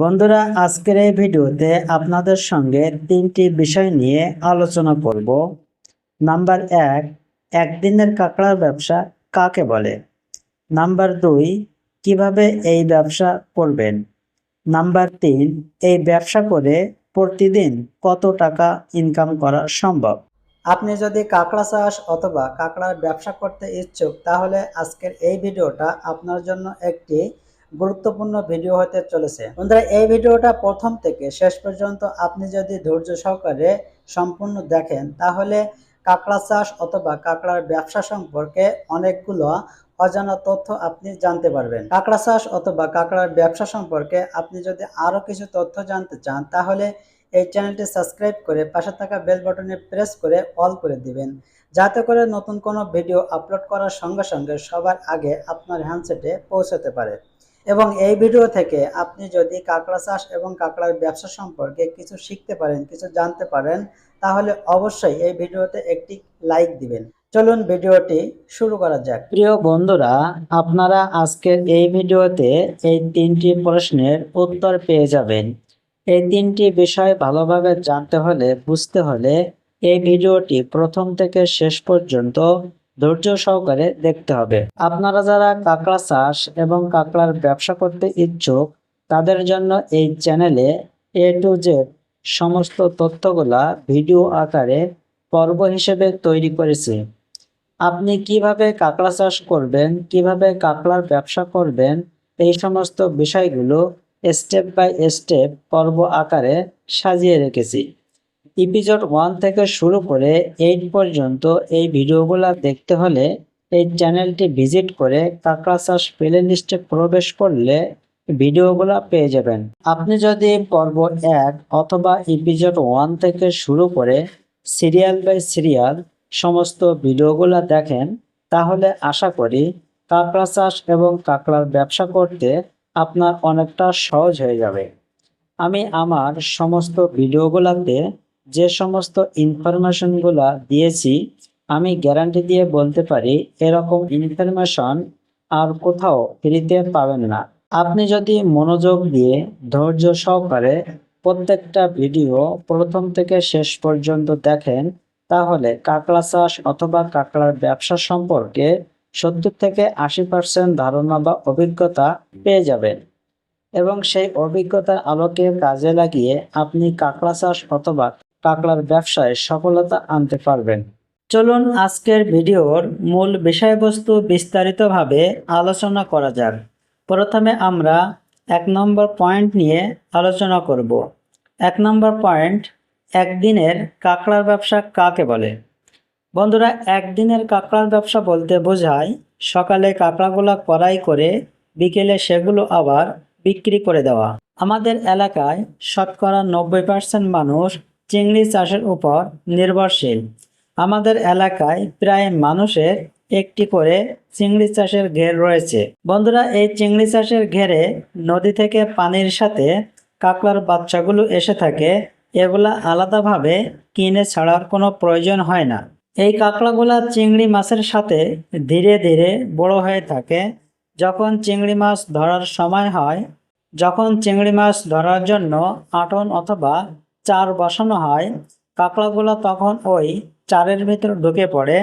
বন্ধুরা, আজকের এই ভিডিওতে আপনাদের সঙ্গে তিনটি বিষয় নিয়ে আলোচনা করব। নাম্বার এক, একদিনের কাঁকড়ার ব্যবসা কাকে বলে? নাম্বার দুই, কীভাবে এই ব্যবসা করবেন? নাম্বার তিন, এই ব্যবসা করে প্রতিদিন কত টাকা ইনকাম করা সম্ভব? আপনি যদি কাঁকড়া চাষ অথবা কাঁকড়ার ব্যবসা করতে ইচ্ছুক, তাহলে আজকের এই ভিডিওটা আপনার জন্য একটি গুরুত্বপূর্ণ ভিডিও হতে চলেছে। বন্ধুরা, এই ভিডিওটা প্রথম থেকে শেষ পর্যন্ত আপনি যদি ধৈর্য সহকারে সম্পূর্ণ দেখেন, তাহলে কাঁকড়া চাষ অথবা কাঁকড়ার ব্যবসা সম্পর্কে অনেকগুলো অজানা তথ্য আপনি জানতে পারবেন। কাঁকড়া চাষ অথবা কাঁকড়ার ব্যবসা সম্পর্কে আপনি যদি আরও কিছু তথ্য জানতে চান, তাহলে এই চ্যানেলটি সাবস্ক্রাইব করে পাশে থাকা বেল বাটনে প্রেস করে অল করে দিবেন। যাতে করে নতুন কোনো ভিডিও আপলোড করার সঙ্গে সঙ্গে সবার আগে আপনার হ্যান্ডসেটে পৌঁছাতে পারে। এবং এই ভিডিও থেকে আপনি যদি কাঁকড়া চাষ এবং কাঁকড়ার ব্যবসা সম্পর্কে কিছু শিখতে পারেন, কিছু জানতে পারেন, তাহলে অবশ্যই এই ভিডিওতে একটি লাইক দিবেন। চলুন ভিডিওটি শুরু করা যাক। প্রিয় বন্ধুরা, আপনারা আজকের এই ভিডিওতে এই তিনটি প্রশ্নের উত্তর পেয়ে যাবেন। এই তিনটি বিষয় ভালোভাবে জানতে হলে, বুঝতে হলে এই ভিডিওটি প্রথম থেকে শেষ পর্যন্ত ধৈর্য সহকারে দেখতে হবে। আপনারা যারা কাঁকড়া চাষ এবং কাঁকড়ার ব্যবসা করতে ইচ্ছুক, তাদের জন্য এই চ্যানেলে এ টু জেড সমস্ত তথ্যগুলা ভিডিও আকারে পর্ব হিসেবে তৈরি করেছি। আপনি কীভাবে কাঁকড়া চাষ করবেন, কীভাবে কাঁকড়ার ব্যবসা করবেন, এই সমস্ত বিষয়গুলো স্টেপ বাই স্টেপ পর্ব আকারে সাজিয়ে রেখেছি। এপিসোড ওয়ান থেকে শুরু করে এইট পর্যন্ত এই ভিডিওগুলো দেখতে হলে এই চ্যানেলটি ভিজিট করে কাঁকড়া চাষ প্লে লিস্টে প্রবেশ করলে ভিডিওগুলো পেয়ে যাবেন। আপনি যদি পর্ব এক অথবা এপিসোড ওয়ান থেকে শুরু করে সিরিয়াল বাই সিরিয়াল সমস্ত ভিডিওগুলো দেখেন, তাহলে আশা করি কাঁকড়া চাষ এবং কাঁকড়ার ব্যবসা করতে আপনার অনেকটা সহজ হয়ে যাবে। আমি আমার সমস্ত ভিডিওগুলোতে যে সমস্ত ইনফরমেশনগুলো দিয়েছি, আমি গ্যারান্টি দিয়ে বলতে পারি এরকম ইনফরমেশন আর কোথাও ফ্রিতে পাবেন না। আপনি যদি মনোযোগ দিয়ে ধৈর্য সহকারে প্রত্যেকটা ভিডিও প্রথম থেকে শেষ পর্যন্ত দেখেন, তাহলে কাঁকড়া চাষ অথবা কাঁকড়ার ব্যবসা সম্পর্কে সত্তর থেকে আশি পার্সেন্ট ধারণা বা অভিজ্ঞতা পেয়ে যাবেন। এবং সেই অভিজ্ঞতার আলোকে কাজে লাগিয়ে আপনি কাঁকড়া চাষ অথবা কাঁকড়ার ব্যবসায় সফলতা আনতে পারবেন। চলুন আজকের ভিডিওর মূল বিষয়বস্তু বিস্তারিতভাবে আলোচনা করা যাক। প্রথমে আমরা এক নম্বর পয়েন্ট নিয়ে আলোচনা করব। এক নম্বর পয়েন্ট, একদিনের কাঁকড়ার ব্যবসা কাকে বলে? বন্ধুরা, একদিনের কাঁকড়ার ব্যবসা বলতে বোঝায় সকালে কাঁকড়াগুলো কড়াই করে, বিকেলে সেগুলো আবার বিক্রি করে দেওয়া। আমাদের এলাকায় শতকরা নব্বই পার্সেন্ট মানুষ চিংড়ি চাষের উপর নির্ভরশীল। আমাদের এলাকায় প্রায় মানুষের একটি করে চিংড়ি চাষের ঘের রয়েছে। বন্ধুরা, এই চিংড়ি চাষের ঘেরে নদী থেকে পানির সাথে কাঁকড়ার বাচ্চাগুলো এসে থাকে। এগুলা আলাদাভাবে কিনে ছাড়ার কোনো প্রয়োজন হয় না। এই কাঁকড়াগুলা চিংড়ি মাছের সাথে ধীরে ধীরে বড় হয়ে থাকে। যখন চিংড়ি মাছ ধরার সময় হয়, যখন চিংড়ি মাছ ধরার জন্য আটন অথবা চার বসানো হয়, কাঁকড়াগুলো তখন ওই চারের ভিতর ঢুকে পড়ে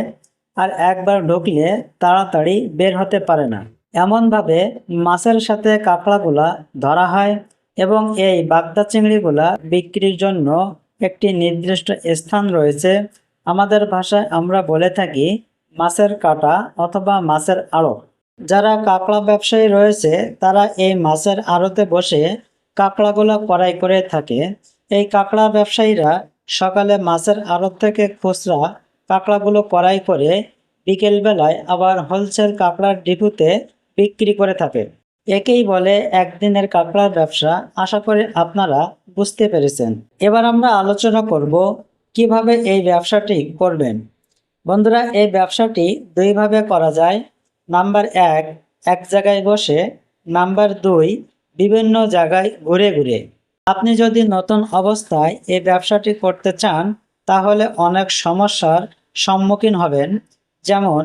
আর একবার ঢুকলে তাড়াতাড়ি বের হতে পারে না। এমনভাবে মাছের সাথে কাঁকড়াগুলা ধরা হয় এবং এই বাগদা চিংড়িগুলা বিক্রির জন্য একটি নির্দিষ্ট স্থান রয়েছে। আমাদের ভাষায় আমরা বলে থাকি মাছের কাটা অথবা মাছের আড়ত। যারা কাঁকড়া ব্যবসায়ী রয়েছে, তারা এই মাছের আড়তে বসে কাঁকড়াগুলো কড়াই করে থাকে। এই কাঁকড়া ব্যবসায়ীরা সকালে মাছের আড়ত থেকে খুচরা কাঁকড়াগুলো কড়াই করে বিকেলবেলায় আবার হোলসেল কাঁকড়ার ডিপুতে বিক্রি করে থাকে। একেই বলে একদিনের কাঁকড়ার ব্যবসা। আশা করি আপনারা বুঝতে পেরেছেন। এবার আমরা আলোচনা করব কীভাবে এই ব্যবসাটি করবেন। বন্ধুরা, এই ব্যবসাটি দুইভাবে করা যায়। নাম্বার এক এক জায়গায় বসে। নাম্বার দুই, বিভিন্ন জায়গায় ঘুরে ঘুরে। আপনি যদি নতুন অবস্থায় এই ব্যবসাটি করতে চান, তাহলে অনেক সমস্যার সম্মুখীন হবেন। যেমন,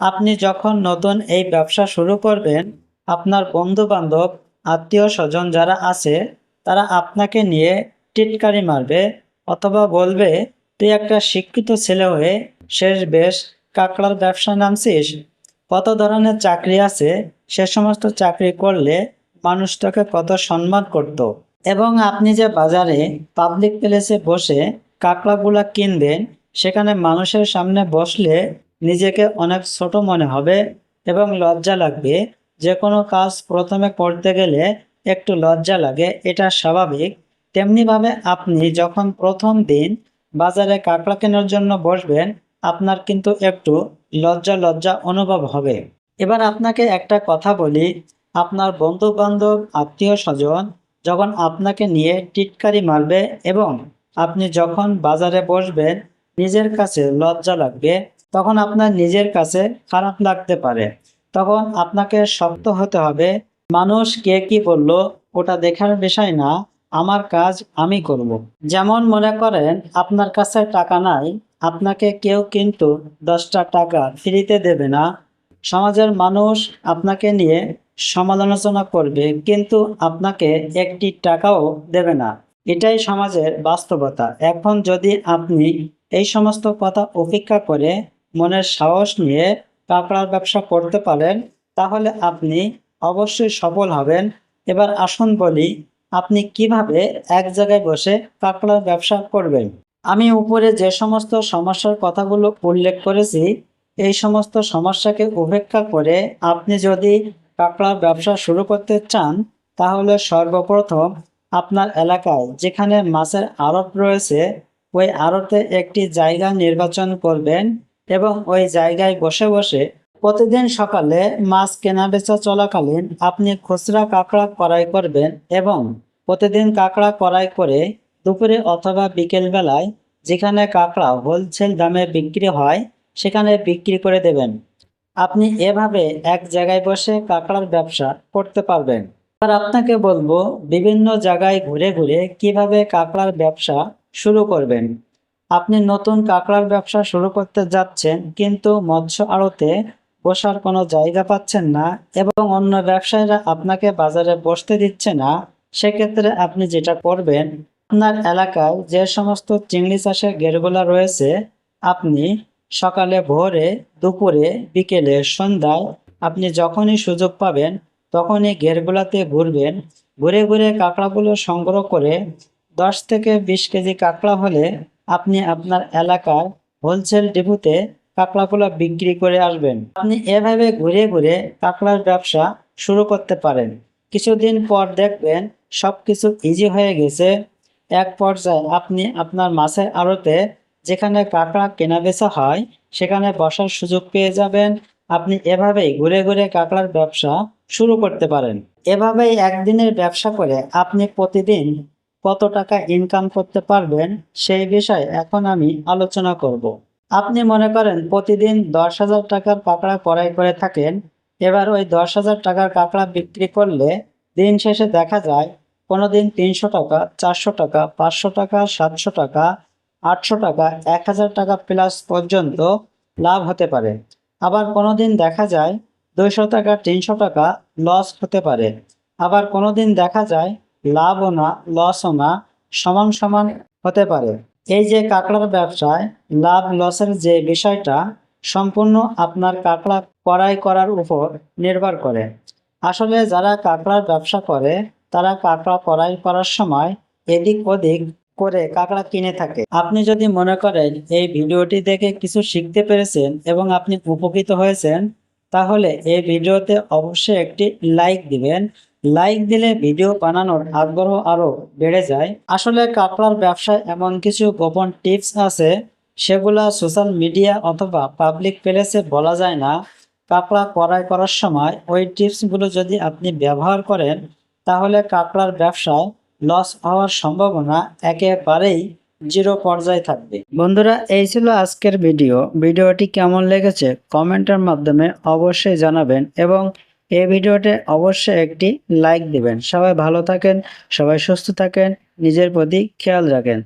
আপনি যখন নতুন এই ব্যবসা শুরু করবেন, আপনার বন্ধু বান্ধব আত্মীয় স্বজন যারা আছে, তারা আপনাকে নিয়ে টিটকারি মারবে অথবা বলবে, তুই একটা শিক্ষিত ছেলে হয়ে শেষ বেশ কাঁকড়ার ব্যবসা নামছিস। কত ধরনের চাকরি আছে? সে সমস্ত চাকরি করলে মানুষ তোকে কত সম্মান করত। এবং আপনি যে বাজারে পাবলিক প্লেসে বসে কাঁকড়াগুলা কিনবেন, সেখানে মানুষের সামনে বসলে নিজেকে অনেক ছোট মনে হবে এবং লজ্জা লাগবে। যে কোনো কাজ প্রথমে করতে গেলে একটু লজ্জা লাগে, এটা স্বাভাবিক। তেমনিভাবে আপনি যখন প্রথম দিন বাজারে কাঁকড়া কেনার জন্য বসবেন, আপনার কিন্তু একটু লজ্জা লজ্জা অনুভব হবে। এবার আপনাকে একটা কথা বলি, আপনার বন্ধু বান্ধব আত্মীয় স্বজন যখন আপনাকে নিয়ে টিটকারি মারবে এবং আপনি যখন বাজারে বসবেন, নিজের কাছে লজ্জা লাগবে, তখন আপনার নিজের কাছে খারাপ লাগতে পারে তখন আপনাকে শক্ত হতে হবে, মানুষ কে কি বলল, ওটা দেখার বিষয় না, আমার কাজ আমি করব। যেমন মনে করেন, আপনার কাছে টাকা নাই, আপনাকে কেউ কিন্তু দশটা টাকা ফ্রিতে দেবে না সমাজের মানুষ আপনাকে নিয়ে সমালোচনা করবে, কিন্তু আপনাকে একটি টাকাও দেবে না। এটাই সমাজের বাস্তবতা। এখন যদি আপনি এই সমস্ত কথা উপেক্ষা করে মনের সাহস নিয়ে কাঁকড়ার ব্যবসা করতে পারেন, তাহলে আপনি অবশ্যই সফল হবেন। এবার আসুন বলি, আপনি কীভাবে এক জায়গায় বসে কাঁকড়ার ব্যবসা করবেন? আমি উপরে যে সমস্ত সমস্যার কথাগুলো উল্লেখ করেছি, এই সমস্ত সমস্যাকে উপেক্ষা করে আপনি যদি কাঁকড়ার ব্যবসা শুরু করতে চান, তাহলে সর্বপ্রথম আপনার এলাকায় যেখানে মাছের আড়ত রয়েছে, ওই আড়তে একটি জায়গা নির্বাচন করবেন এবং ওই জায়গায় বসে বসে প্রতিদিন সকালে মাছ কেনাবেচা চলাকালীন আপনি খুচরা কাঁকড়া কড়াই করবেন এবং প্রতিদিন কাঁকড়া কড়াই করে দুপুরে অথবা বিকেল বেলায় যেখানে কাঁকড়া হোলসেল দামে বিক্রি হয়, সেখানে বিক্রি করে দেবেন। আপনি এভাবে এক জায়গায় বসে কাঁকড়ার ব্যবসা করতে পারবেন। আর আপনাকে বলব, বিভিন্ন জায়গায় ঘুরে ঘুরে কীভাবে কাঁকড়ার ব্যবসা শুরু করবেন। আপনি নতুন কাঁকড়ার ব্যবসা শুরু করতে যাচ্ছেন, কিন্তু মৎস্য আড়তে বসার কোনো জায়গা পাচ্ছেন না এবং অন্য ব্যবসায়ীরা আপনাকে বাজারে বসতে দিচ্ছে না, সেক্ষেত্রে আপনি যেটা করবেন, আপনার এলাকায় যে সমস্ত চিংড়ি চাষের গেরগুলা রয়েছে, আপনি সকালে ভোরে, দুপুরে, বিকেলে, সন্ধ্যায় আপনি যখনই সুযোগ পাবেন, তখনই ঘেরগুলাতে ঘুরবেন। ঘুরে ঘুরে কাঁকড়াগুলো সংগ্রহ করে দশ থেকে বিশ কেজি কাঁকড়া হলে আপনি আপনার এলাকার হোলসেল ডিপুতে কাঁকড়াগুলো বিক্রি করে আসবেন। আপনি এভাবে ঘুরে ঘুরে কাঁকড়ার ব্যবসা শুরু করতে পারেন। কিছুদিন পর দেখবেন সব কিছু ইজি হয়ে গেছে। এক পর্যায়ে আপনি আপনার মাছের আড়তে যেখানে কাঁকড়া কেনা বেচা হয়, সেখানে বসার সুযোগ পেয়ে যাবেন। আপনি এভাবেই ঘুরে ঘুরে কাঁকড়ার ব্যবসা শুরু করতে পারেন। এভাবেই একদিনের ব্যবসা করে আপনি প্রতিদিন কত টাকা ইনকাম করতে পারবেন, সেই বিষয়ে এখন আমি আলোচনা করব। আপনি মনে করেন প্রতিদিন দশ হাজার টাকার কাঁকড়া কড়াই করে থাকেন, এবার ওই দশ হাজার টাকার কাঁকড়া বিক্রি করলে দিন শেষে দেখা যায় কোনো দিন তিনশো টাকা, চারশো টাকা, পাঁচশো টাকা, সাতশো টাকা আটশো টাকা, এক হাজার টাকা প্লাস পর্যন্ত লাভ হতে পারে। আবার কোনো দিন দেখা যায় দুইশো টাকা, তিনশো টাকা লস হতে পারে। আবার কোনো দিন দেখা যায় লাভও না লসও না, সমান সমান হতে পারে। এই যে কাঁকড়ার ব্যবসায় লাভ লসের যে বিষয়টা সম্পূর্ণ আপনার কাঁকড়া কড়াই করার উপর নির্ভর করে। আসলে যারা কাঁকড়ার ব্যবসা করে, তারা কাঁকড়া কড়াই করার সময় এদিক ওদিক করে কাঁকড়া কিনে থাকে। আপনি যদি মনে করেন এই ভিডিওটি দেখে কিছু শিখতে পেরেছেন এবং আপনি উপকৃত হয়েছেন, তাহলে এই ভিডিওতে অবশ্যই একটি লাইক দিবেন। লাইক দিলে ভিডিও বানানোর আগ্রহ আরও বেড়ে যায়। আসলে কাঁকড়ার ব্যবসায় এমন কিছু গোপন টিপস আছে, সেগুলা সোশ্যাল মিডিয়া অথবা পাবলিক প্লেসে বলা যায় না। কাঁকড়া কড়াই করার সময় ওই টিপসগুলো যদি আপনি ব্যবহার করেন, তাহলে কাঁকড়ার ব্যবসায় লস হওয়ার সম্ভাবনা একেবারেই জিরো পর্যায়ে থাকবে। বন্ধুরা, এই ছিল আজকের ভিডিও। ভিডিওটি কেমন লেগেছে কমেন্টের মাধ্যমে অবশ্যই জানাবেন এবং এই ভিডিওতে অবশ্যই একটি লাইক দিবেন। সবাই ভালো থাকেন, সবাই সুস্থ থাকেন, নিজের প্রতি খেয়াল রাখেন।